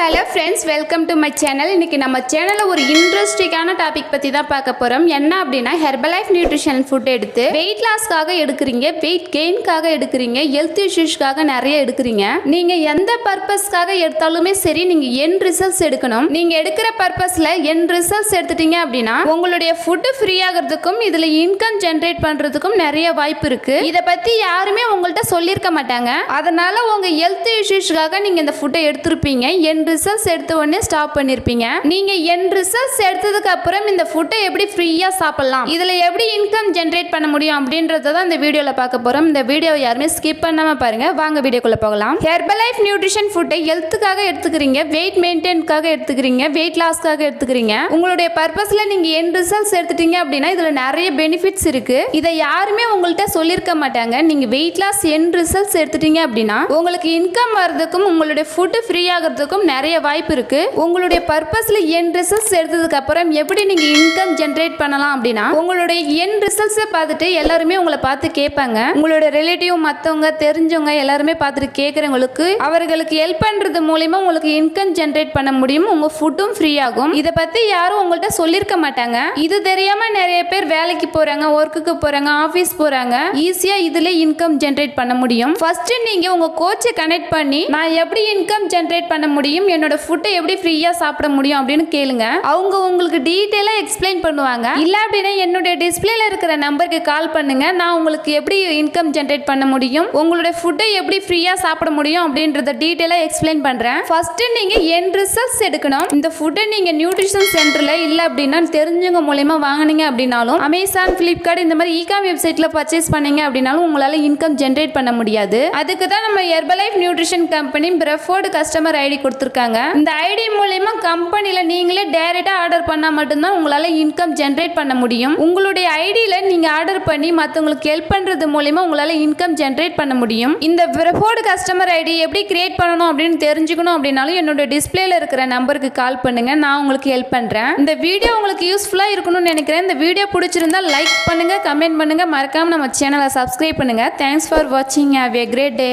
Hello friends welcome to my channel இன்றைக்கி நம்ம சேனலில் ஒரு இன்ட்ரெஸ்டிங்கான டாபிக் பற்றி தான் பார்க்க போகிறோம் என்ன அப்படின்னா ஹெர்பலைஃப் நியூட்ரிஷன் ஃபுட் எடுத்து வெயிட் லாஸ்க்காக எடுக்கிறீங்க வெயிட் கெயின்காக எடுக்கிறீங்க ஹெல்த் இஷ்யூஸ்க்காக நிறைய எடுக்கிறீங்க. நீங்கள் எந்த பர்பஸ்க்காக எடுத்தாலுமே சரி நீங்கள் என் ரிசல்ட்ஸ் எடுக்கணும். நீங்கள் எடுக்கிற பர்பஸில் என் ரிசல்ட்ஸ் எடுத்துட்டீங்க அப்படின்னா உங்களுடைய ஃபுட்டு ஃப்ரீ ஆகிறதுக்கும் இதில் இன்கம் ஜென்ரேட் பண்ணுறதுக்கும் நிறைய வாய்ப்பு இருக்குது இதை பற்றி யாருமே உங்கள்கிட்ட சொல்லியிருக்க மாட்டாங்க. அதனால் உங்கள் ஹெல்த் இஷ்யூஸ்க்காக நீங்கள் இந்த ஃபுட்டை எடுத்திருப்பீங்க. என் ரிசல்ட்ஸ் எடுத்த உடனே ஸ்டாப் பண்ணியிருப்பீங்க நீங்கள் என் ரிசல்ட்ஸ் எடுத்ததுக்கு அப்புறம் இந்த ஃபுட்டை எப்படி ஃப்ரீயாக சாப்பிடலாம்? இதில் எப்படி இன்கம் ஜென்ரேட் பண்ண முடியும் அப்படின்றத தான் இந்த வீடியோவில் பார்க்க போகிறோம் இந்த வீடியோ யாருமே ஸ்கிப் பண்ணாமல் பாருங்க. வாங்க வீடியோக்குள்ளே போகலாம். ஹெர்பல் லைஃப் நியூட்ரிஷன் ஃபுட்டை ஹெல்த்துக்காக எடுத்துக்கிறீங்க. வெயிட் மெயின்டைனுக்காக எடுத்துக்கிறீங்க. வெயிட் லாஸ்க்காக எடுத்துக்கிறீங்க. உங்களுடைய பர்பஸில் நீங்கள் என் ரிசல்ட்ஸ் எடுத்துட்டீங்க அப்படின்னா இதில் நிறைய பெனிஃபிட்ஸ் இருக்கு. இதை யாருமே உங்கள்கிட்ட சொல்லியிருக்க மாட்டாங்க. நீங்கள் வெயிட் லாஸ் என் ரிசல்ட்ஸ் எடுத்துட்டீங்க அப்படின்னா உங்களுக்கு இன்கம் வர்றதுக்கும் உங்களுடைய ஃபுட்டு ஃப்ரீ ஆகிறதுக்கும் நிறைய வாய்ப்பு இருக்குது உங்களுடைய பர்பஸில் என் ரிசல்ட்ஸ் எடுத்ததுக்கு அப்புறம் எப்படி நீங்கள் இன்கம் ஜென்ரேட் பண்ணலாம் அப்படின்னா உங்களுடைய என் ரிசல்ட்ஸை பார்த்துட்டு எல்லாருமே உங்களை பார்த்து கேட்பாங்க. உங்களோட ரிலேட்டிவ் மற்றவங்க தெரிஞ்சவங்க எல்லாருமே பார்த்துட்டு கேட்குறவங்களுக்கு அவர்களுக்கு ஹெல்ப் பண்ணுறது மூலிமா உங்களுக்கு இன்கம் ஜென்ரேட் பண்ண முடியும். உங்கள் ஃபுட்டும் ஃப்ரீ ஆகும். இதை பற்றி யாரும் உங்கள்கிட்ட சொல்லியிருக்க மாட்டாங்க. இது தெரியாமல் நிறைய பேர் வேலைக்கு போகிறாங்க ஒர்க்குக்கு போகிறாங்க ஆஃபீஸ் போகிறாங்க ஈஸியாக இதில் இன்கம் ஜென்ரேட் பண்ண முடியும். ஃபர்ஸ்ட் நீங்கள் உங்கள் கோச்சை கனெக்ட் பண்ணி நான் எப்படி இன்கம் ஜென்ரேட் பண்ண முடியும்? என்னோட ஃபுட்டை எப்படி ஃப்ரீயா சாப்பிட முடியும் அப்படின்னு கேளுங்க. அவங்க உங்களுக்கு டீட்டெயிலாக எக்ஸ்பிளைன் பண்ணுவாங்க. இல்ல அப்படின்னா என்னுடைய டிஸ்பிளேல இருக்கிற நம்பருக்கு கால் பண்ணுங்க. நான் உங்களுக்கு எப்படி இன்கம் ஜென்ரேட் பண்ண முடியும்? உங்களுடைய ஃபுட்டை எப்படி ஃப்ரீயா சாப்பிட முடியும் அப்படின்றத டீட்டெயிலாக எக்ஸ்பிளைன் பண்றேன். ஃபர்ஸ்ட் நீங்க என் ரிசல்ட்ஸ் எடுக்கணும். இந்த ஃபுட்டை நீங்க நியூட்ரிஷன் சென்டர்ல இல்ல அப்படின்னா தெரிஞ்சவங்க மூலயமா வாங்கினீங்க அப்படின்னாலும் அமேசான் பிளிப்கார்ட் இந்த மாதிரி ஈகாம் வெப்சைட்ல பர்ச்சேஸ் பண்ணீங்க அப்படின்னாலும் உங்களால இன்கம் ஜென்ரேட் பண்ண முடியாது. அதுக்கு தான் நம்ம Herbalife nutrition company preferred customer ID கொடுத்துருக்காங்க. இந்த ஐடி மூலயமா கம்பெனியில் நீங்களே டைரெக்டாக ஆர்டர் பண்ணால் மட்டும்தான் உங்களால் இன்கம் ஜென்ரேட் பண்ண முடியும். உங்களுடைய ஐடியில் நீங்கள் ஆர்டர் பண்ணி மற்றவங்களுக்கு ஹெல்ப் பண்ணுறது மூலயமா உங்களால் இன்கம் ஜென்ரேட் பண்ண முடியும். இந்த பிரஃபோர்டு கஸ்டமர் ஐடி எப்படி கிரியேட் பண்ணணும் அப்படின்னு தெரிஞ்சுக்கணும் அப்படின்னாலும் என்னோட டிஸ்பிளேல இருக்கிற நம்பருக்கு கால் பண்ணுங்க. நான் உங்களுக்கு ஹெல்ப் பண்ணுறேன் இந்த வீடியோ உங்களுக்கு யூஸ்ஃபுல்லாக இருக்கணும்னு நினைக்கிறேன். இந்த வீடியோ பிடிச்சிருந்தா லைக் பண்ணுங்க கமெண்ட் பண்ணுங்க. மறக்காம நம்ம சேனலை சப்ஸ்கிரைப் பண்ணுங்க. தேங்க்ஸ் ஃபார் வாட்சிங் ஹேவ் எ கிரேட் டே